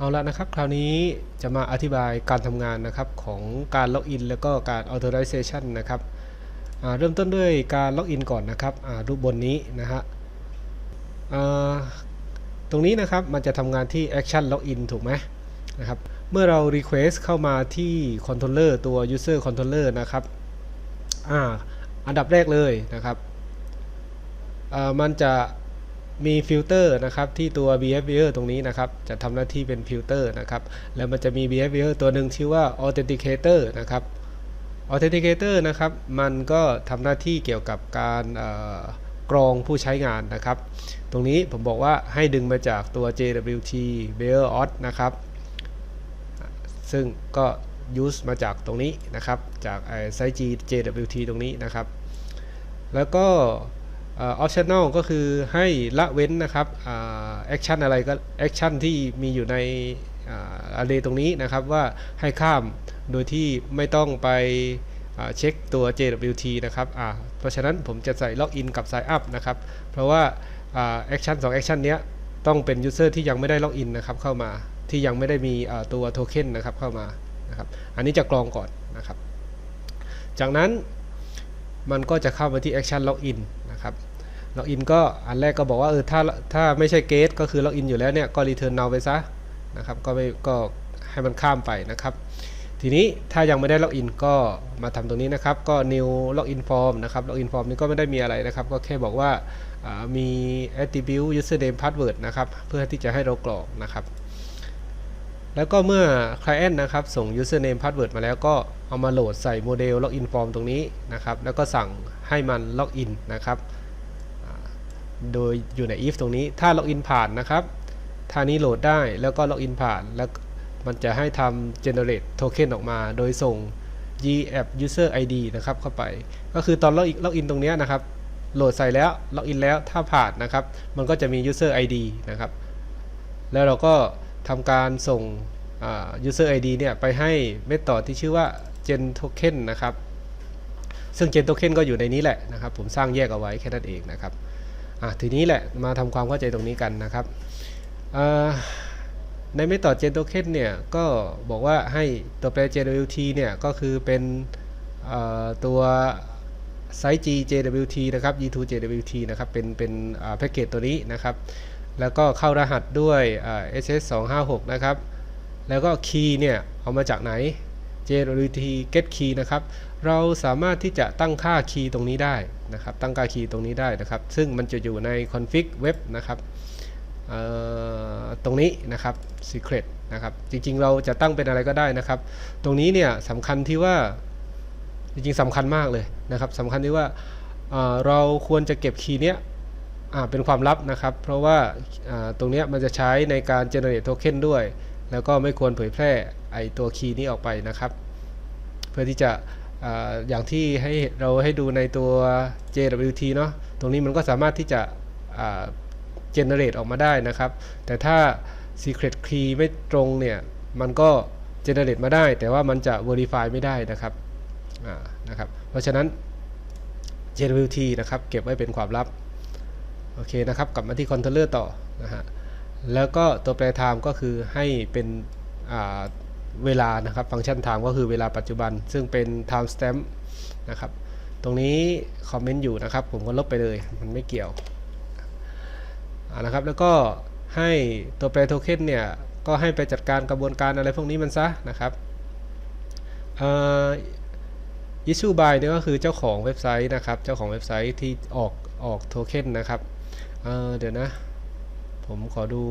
เอาละนะครับ คราวนี้จะมาอธิบายการทำงานนะครับของการล็อกอินแล้วก็การ authorization นะครับเริ่มต้นด้วยการล็อกอินก่อนนะครับรูปบนนี้นะฮะตรงนี้นะครับมันจะทำงานที่ action login ถูกไหมนะครับเมื่อเรา request เข้ามาที่ controller ตัว user controller นะครับออันดับแรกเลยนะครับมันจะ มีฟิลเตอร์นะครับที่ตัว behavior ตรงนี้นะครับ จะทำหน้าที่เป็นฟิลเตอร์นะครับ แล้วมันจะมี behavior ตัวหนึ่งชื่อว่า authenticator นะครับ authenticator นะครับ มันก็ทำหน้าที่เกี่ยวกับการกรองผู้ใช้งานนะครับ ตรงนี้ผมบอกว่าให้ดึงมาจากตัว JWT Bearer Auth นะครับ ซึ่งก็ use มาจากตรงนี้นะครับ จากไซต์ JWT ตรงนี้นะครับ แล้วก็ ออ optional ก็คือให้ละเว้นนะครับอ่า action อะไรก็ action ที่มีอยู่ในอ่า array ตรงนี้นะครับว่าให้ข้ามโดยที่ไม่ต้องไปเช็คตัว JWT นะครับเพราะฉะนั้นผมจะใส่ login กับ sign up นะครับ เพราะว่าอ่า action 2 action เนี้ยต้องเป็น user ที่ยังไม่ได้ login นะครับเข้ามาที่ยังไม่ได้มีตัว token นะครับเข้ามานะครับอันนี้จะกรองก่อนนะครับ จากนั้นมันก็จะเข้ามาที่ action login ล็อกอินก็อันแรกก็บอกว่าเออถ้าถ้าไม่ใช่เกตก็คือล็อกอินอยู่แล้วเนี่ยก็รีเทิร์นเนาไปซะนะครับก็ไม่ก็ให้มันข้ามไปนะครับ ทีนี้ถ้ายังไม่ได้ล็อกอินก็มาทำตรงนี้นะครับ ก็ new login form นะครับ login form นี้ก็ไม่ได้มีอะไรนะครับ ก็แค่บอกว่าอ่ามี attribute username password นะครับเพื่อที่จะให้เรากรอกนะครับ แล้วก็เมื่อ client นะครับส่ง username password มาแล้วก็เอามาโหลดใส่โมเดล login form ตรงนี้นะครับ แล้วก็สั่งให้มัน login นะครับ โดยอยู่ใน if ตรงนี้ ถ้าล็อกอินผ่านนะครับท่านี้โหลดได้แล้วก็ล็อกอินผ่าน แล้วมันจะให้ทำ generate token ออกมา โดยส่ง gapp user id นะครับเข้าไป ก็คือตอนล็อกอินล็อกอินตรงนี้นะครับ โหลดใส่แล้วล็อกอินแล้วถ้าผ่านนะครับ มันก็จะมี user id นะครับ แล้วเราก็ทำการส่ง user id เนี่ยไปให้เมธอดที่ชื่อว่า gen token นะครับ ซึ่ง gen token ก็อยู่ในนี้แหละนะครับ ผมสร้างแยกเอาไว้แค่นั้นเองนะครับ ทีนี้แหละมาทำความเข้าใจตรงนี้กันนะครับในเมธอด gen token เนี่ยก็บอกว่าให้ตัวแปร JWT เนี่ยก็คือเป็นตัว size G JWT นะครับ E2 JWT นะครับเป็นเป็นแพ็กเกจตัวนี้นะครับ แล้วก็เข้ารหัสด้วยอ่า SS 2 5 6 นะครับ แล้วก็ key เนี่ยเอามาจากไหน JWT get key นะครับ เราสามารถที่จะตั้งค่า key ตรงนี้ได้นะครับ ตั้งค่า key ตรงนี้ได้นะครับ ซึ่งมันจะอยู่ใน config web นะครับตรงนี้นะครับ secret นะครับ จริงๆ เราจะตั้งเป็นอะไรก็ได้นะครับ ตรงนี้เนี่ยสำคัญที่ว่าจริงๆสำคัญมากเลยนะครับสำคัญที่ว่าเเราควรจะเก็บคีย์เนี้ยเป็นความลับนะครับ เพราะว่าตรงเนี้ยมันจะใช้ในการ generate token ด้วย แล้วก็ไม่ควรเผยแพร่ไอตัวคีย์นี้ออกไปนะครับ เพื่อที่จะ อย่างที่ให้เราให้ดูในตัว JWT เนาะตรงนี้มันก็สามารถที่จะ generate ออกมาได้นะครับ แต่ถ้า secret key ไม่ตรงเนี่ย มันก็ generate มาได้ แต่ว่ามันจะ verify ไม่ได้นะครับนะครับ เพราะฉะนั้น JWT นะครับ เก็บไว้เป็นความลับ โอเคนะครับ กลับมาที่ controller ต่อนะฮะแล้วก็ตัวแปร time ก็คือให้เป็น เวลานะครับ ฟังก์ชัน time ก็คือเวลาปัจจุบัน ซึ่งเป็น time stamp นะครับ ตรงนี้คอมเมนต์อยู่นะครับ ผมก็ลบไปเลย มันไม่เกี่ยวนะครับ แล้วก็ให้ตัวแปรโทเค็นเนี่ย ก็ให้ไปจัดการกระบวนการอะไรพวกนี้มันซะนะครับอ่อ issue by เนี่ยก็คือเจ้าของเว็บไซต์นะครับ เจ้าของเว็บไซต์ที่ออกออกโทเค็นนะครับเเดี๋ยวนะ ผมขอดู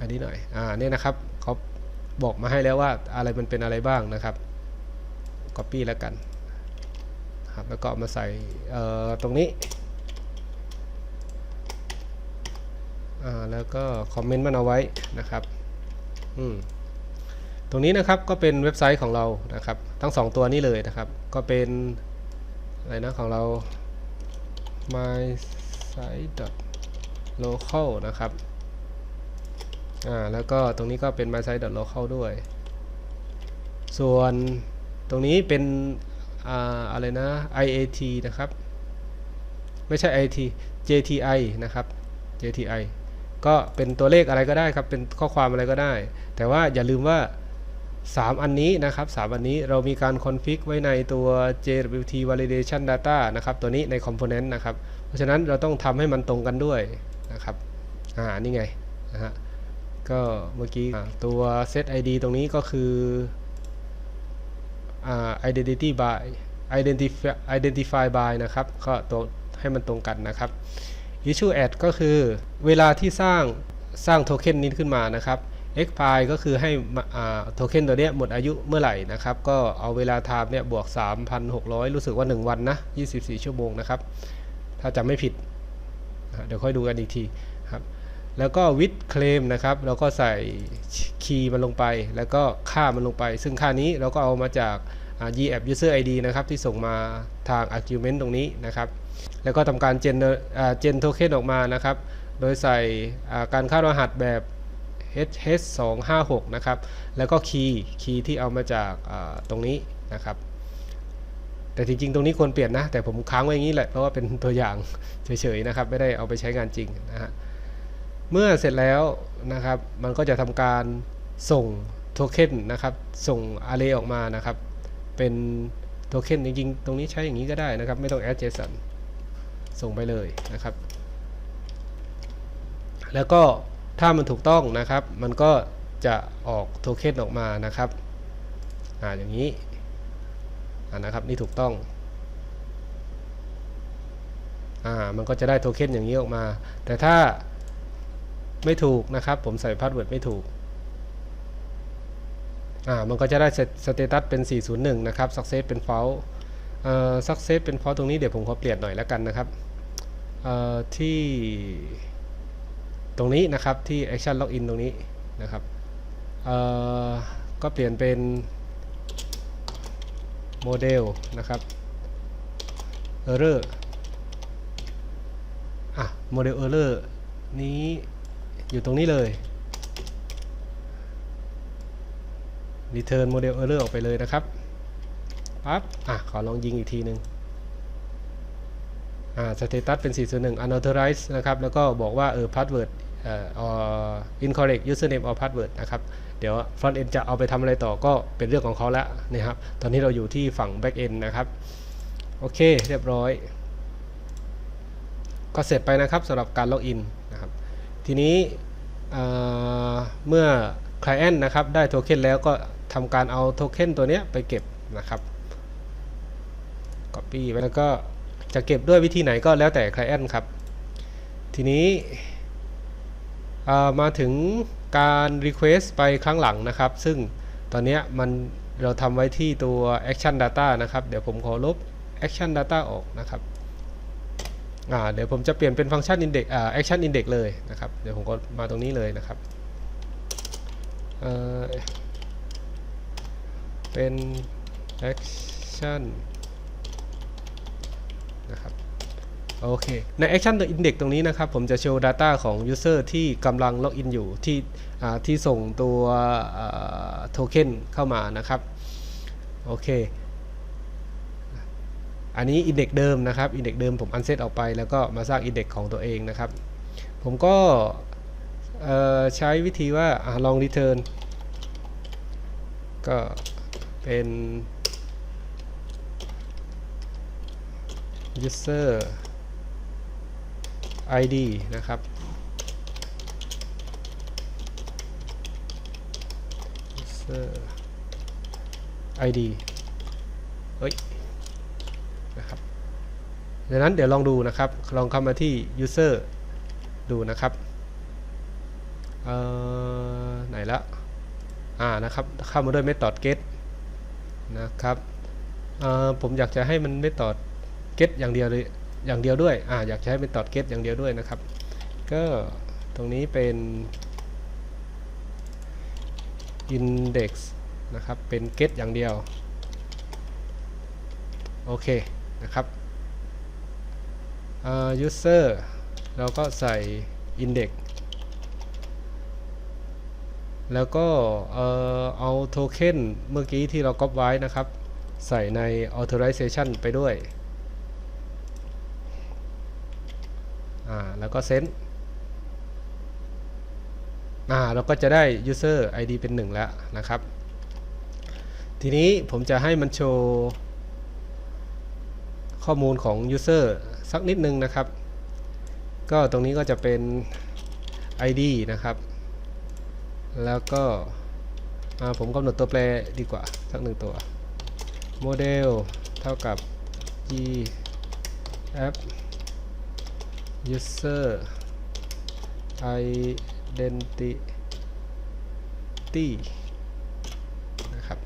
อันนี้หน่อย อ่า เนี่ยนะครับเขา บอกมาให้แล้วว่าอะไรมันเป็นอะไรบ้างนะครับ copy แล้วกันครับแล้วก็มาใส่ตรงนี้แล้วก็คอมเมนต์มันเอาไว้นะครับอืมตรงนี้นะครับก็เป็นเว็บไซต์ของเรานะครับ ทั้งสองตัวนี้เลยนะครับ ก็เป็นอะไรนะของเรา my site local นะครับ อ่าแล้วก็ตรงนี้ก็เป็น my site local ด้วย ส่วนตรงนี้เป็นอ่าอะไรนะ IAT นะครับ ไม่ใช่ IT JTI นะครับ JTI ก็เป็นตัวเลขอะไรก็ได้ครับ เป็นข้อความอะไรก็ได้ แต่ว่าอย่าลืมว่า 3 อันนี้นะครับ 3 อันนี้เรามีการคอนฟิกไว้ในตัว JWT validation data นะครับ ตัวนี้ใน component นะครับ เพราะฉะนั้นเราต้องทำให้มันตรงกันด้วยนะครับ อ่า นี่ไงนะฮะ ก็เมื่อกี้ตัว set id ตรงนี้ก็คืออ่า identity by identify identify by นะครับ ก็ตัวให้มันตรงกันนะครับ issue add ก็คือเวลาที่สร้างสร้างโทเค็นนี้ขึ้นมานะครับ expire ก็คือให้โทเค็นตัวเนี้ยหมดอายุเมื่อไหร่นะครับ ก็เอาเวลา time เนี่ยบวก 3,600 รู้สึกว่า 1 วันนะ 24 ชั่วโมงนะครับ ถ้าจำไม่ผิด เดี๋ยวค่อยดูกันอีกที แล้วก็ with claim นะครับเราก็ใส่คีย์มันลงไป แล้วก็ค่ามันลงไป ซึ่งค่านี้เราก็เอามาจากอ่า GApp user ID นะครับที่ส่งมาทาง argument ตรงนี้นะครับ แล้วก็ทำการ gen gen token ออกมานะครับ โดยใส่การเข้ารหัสแบบ hh256 นะครับ แล้วก็คีย์คีย์ที่เอามาจากตรงนี้นะครับ แต่จริงๆ ตรงนี้ควรเปลี่ยนนะ แต่ผมค้างไว้อย่างนี้แหละ เพราะว่าเป็นตัวอย่างเฉยๆนะครับ ไม่ได้เอาไปใช้งานจริงนะฮะ เมื่อเสร็จแล้วนะครับ มันก็จะทำการส่งโทเค็นนะครับ ส่ง array ออกมานะครับ เป็นโทเค็นจริงๆ ตรงนี้ใช้อย่างนี้ก็ได้นะครับ ไม่ต้อง add json ส่งไปเลยนะครับ แล้วก็ถ้ามันถูกต้องนะครับ มันก็จะออกโทเค็นออกมานะครับ อ่า อย่างนี้ อ่า นะครับ นี่ถูกต้อง อ่า มันก็จะได้โทเค็นอย่างนี้ออกมา แต่ถ้า ไม่ถูกนะครับ ผมใส่พาสเวิร์ดไม่ถูกอ่ามันก็จะได้สเตตัสเป็น 401 นะครับ success เป็น false เอ่อ success เป็น false ตรงนี้เดี๋ยวผมขอเปลี่ยนหน่อยแล้วกันนะครับเอ่อที่ตรงนี้นะครับที่ action login ตรงนี้นะครับเอ่อก็เปลี่ยนเป็นโมเดลนะครับ error อะโมเดล error นี้ อยู่ตรงนี้เลย return model error ออกไปเลยนะครับปั๊บอะขอลองยิงอีกทีหนึ่งอ่า status เป็น 401 unauthorized นะครับ แล้วก็บอกว่าเออ password เอ่อ or incorrect username or password นะครับ เดี๋ยว front end จะเอาไปทำอะไรต่อก็เป็นเรื่องของเขาแล้วนะครับ ตอนนี้เราอยู่ที่ฝั่ง back end นะครับ โอเค เรียบร้อย ก็เสร็จไปนะครับสำหรับการล็อกอิน ทีนี้เอ่อเมื่อ Client นะครับได้โทเค็นแล้วก็ทำการเอาโทเค็นตัวนี้ไปเก็บนะครับ Copy ไว้แล้วก็จะเก็บด้วยวิธีไหนก็แล้วแต่ Client ครับ ทีนี้มาถึงการ Request ไปครั้งหลังนะครับ ซึ่งตอนนี้มันเราทำไว้ที่ตัว Action Data นะครับ เดี๋ยวผมขอลบ Action Data ออกนะครับ เดี๋ยวผมจะเปลี่ยนเป็นฟังก์ชัน index อ่า action index เลยนะครับ เดี๋ยวผมก็มาตรงนี้เลยนะครับเเป็น action นะครับโอเค ใน action index ตรงนี้นะครับ ผมจะโชว์ data ของ user ที่กำลังล็อกอินอยู่ที่ที่ส่งตัวโทเค็นเข้ามานะครับ โอเค อันนี้ index เดิมนะครับ index เดิมผม unset ออกไปแล้วก็มาสร้าง index ของตัวเองนะครับ ผมก็ใช้วิธีว่าอลอง return ก็เป็น user id นะครับ user id เฮ้ย นะครับ ดังนั้นเดี๋ยวลองดูนะครับ ลองเข้ามาที่ user ดูนะครับเอ่อไหนละอ่านะครับเข้ามาด้วย method get นะครับเอ่อผมอยากจะให้มัน method get อย่างเดียวเลยอย่างเดียวด้วยอ่าอยากจะให้ method get อย่างเดียวด้วยนะครับ ก็ตรงนี้เป็น index นะครับ เป็น get อย่างเดียว โอเคนะครับ user เราก็ใส่ index แล้วก็เอ่อเอาโทเค็นเมื่อกี้ที่เราก๊อปไว้นะครับ ใส่ใน authorization ไปด้วยอ่าแล้วก็ send อ่าเราก็จะได้ user id เป็น 1 แล้วนะครับ ทีนี้ผมจะให้มันโชว์ข้อมูลของ user สักนิดนึงนะครับ ก็ตรงนี้ก็จะเป็น id นะครับ แล้วก็ผมกำหนดตัวแปรดีกว่า สักหนึ่งตัวโมเดลเท่ากับ g app user identity นะครับ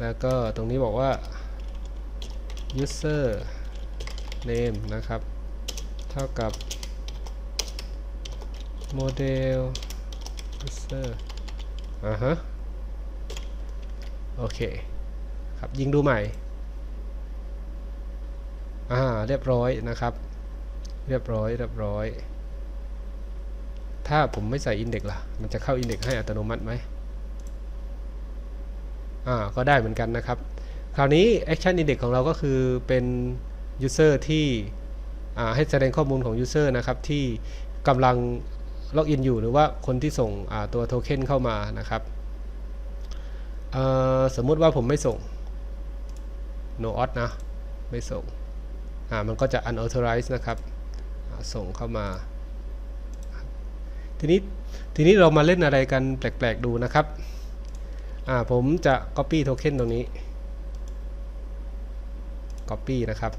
แล้วก็ตรงนี้บอกว่า user name นะครับ เท่ากับ model user อ่าฮะ โอเค ครับยิงดูใหม่ อ่า เรียบร้อยนะครับ เรียบร้อย เรียบร้อย ถ้าผมไม่ใส่อินเด็กล่ะ มันจะเข้าอินเด็กให้อัตโนมัติไหมอ่า ก็ได้เหมือนกันนะครับ คราวนี้ Action Index ของเราก็คือเป็น User ที่ให้แสดงข้อมูลของ User นะครับที่กำลังล็อกอินอยู่หรือว่าคนที่ส่งตัวโทเค็นเข้ามานะครับสมมุติว่าผมไม่ส่ง no auth นะ ไม่ส่งมันก็จะ unauthorized นะครับส่งเข้ามา ทีนี้ทีนี้เรามาเล่นอะไรกันแปลกๆดูนะครับผมจะ copy token ตรงนี้ copy นะครับ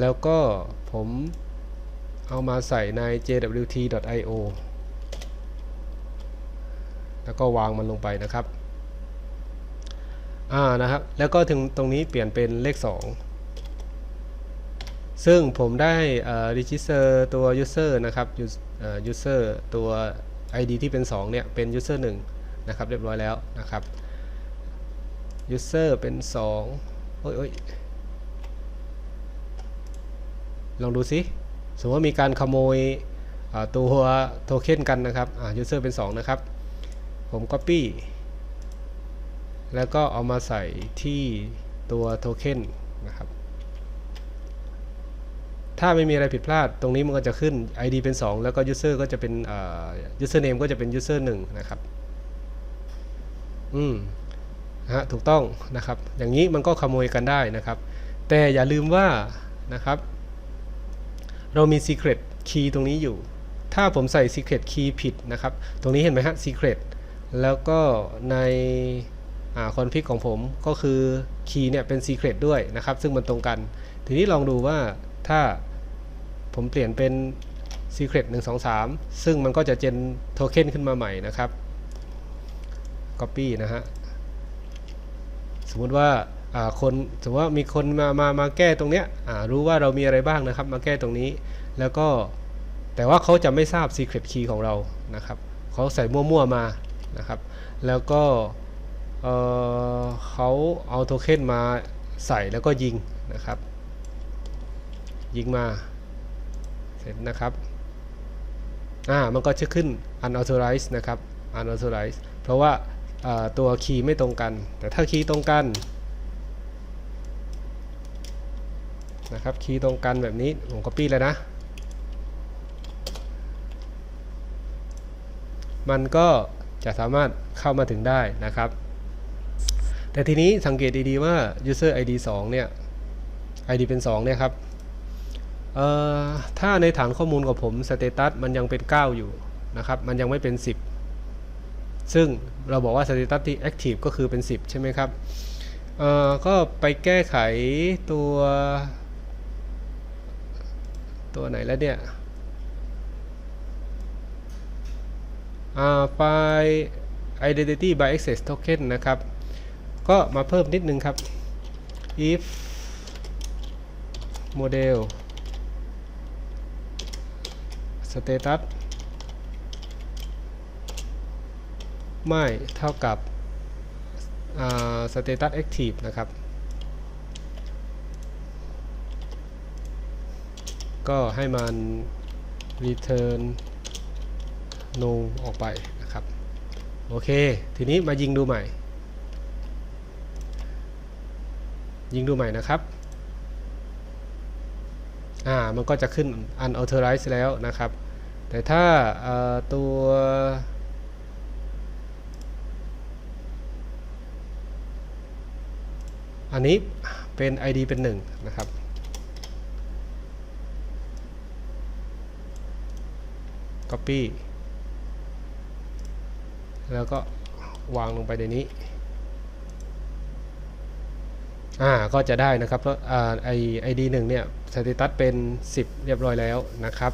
แล้วก็ผมเอามาใส่ใน jwt.io แล้วก็วางมันลงไปนะครับ อ่านะครับ แล้วก็ถึงตรงนี้เปลี่ยนเป็นเลข 2 ซึ่งผมได้ register ตัว user นะครับ us- เอ่อ user ตัว id ที่เป็น 2 เนี่ย เป็น user 1 นะครับ เรียบร้อยแล้วนะครับ user เป็น 2 โอ้ยโอ้ย ลองดูสิสมมติว่ามีการขโมยตัวโทเค็นกันนะครับอ่า user เป็น 2 นะครับ ผม copy แล้วก็เอามาใส่ที่ตัวโทเค็นนะครับถ้าไม่มีอะไรผิดพลาด ตรงนี้มันก็จะขึ้น ID เป็น 2 แล้วก็ user ก็จะเป็นอ่า user name ก็จะเป็น user 1 นะครับ อืมฮะถูกต้องนะครับ อย่างนี้มันก็ขโมยกันได้นะครับ แต่อย่าลืมว่านะครับ เรามี secret key ตรงนี้อยู่ ถ้าผมใส่ secret key ผิดนะครับ ตรงนี้เห็นไหมฮะ secret แล้วก็ในคอนฟิกของผมก็คือ key เนี่ยเป็น secret ด้วยนะครับ ซึ่งมันตรงกัน ทีนี้ลองดูว่าถ้าผมเปลี่ยนเป็น secret 1 2 3 ซึ่งมันก็จะเจนโทเค็นขึ้นมาใหม่นะครับ copy นะฮะ สมมติว่า คนสมมติว่ามีคนมามามาแก้ตรงเนี้ยรู้ว่าเรามีอะไรบ้างนะครับ มาแก้ตรงนี้แล้วก็แต่ว่าเขาจะไม่ทราบ secret key ของเรานะครับเขาใส่มั่วๆมานะครับ แล้วก็เเขาเอาโทเค็นมาใส่แล้วก็ยิงนะครับ ยิงมาเสร็จนะครับอ่ามันก็จะขึ้น unauthorized นะครับ unauthorized เพราะว่าตัวคีย์ไม่ตรงกัน แต่ถ้าคีย์ตรงกัน นะครับคีย์ตรงกันแบบนี้ผม copy เลยนะ มันก็จะสามารถเข้ามาถึงได้นะครับ แต่ทีนี้สังเกตดีๆว่า user id 2 เนี่ย id เป็น 2 เนี่ยครับถ้าในฐานข้อมูลของผม status มันยังเป็น 9 อยู่นะครับ มันยังไม่เป็น 10 ซึ่งเราบอกว่า status ที่ active ก็คือเป็น 10 ใช่ไหมครับก็ไปแก้ไขตัว ตัวไหนแล้วเนี่ยไฟล์ identity by access token นะครับ ก็มาเพิ่มนิดนึงครับ if model status ไม่เท่ากับ status active นะครับ ก็ให้มัน return no ออกไปนะครับ โอเค ทีนี้มายิงดูใหม่ ยิงดูใหม่นะครับ อ่า มันก็จะขึ้น unauthorized แล้วนะครับ แต่ถ้าตัวอันนี้เป็น ID เป็น 1 นะครับ Copy แล้วก็วางลงไปในนี้ อ่า ก็จะได้นะครับเพราะไอไอดีหนึ่งเนี่ยสเตตัสเป็น 10 เรียบร้อยแล้วนะครับ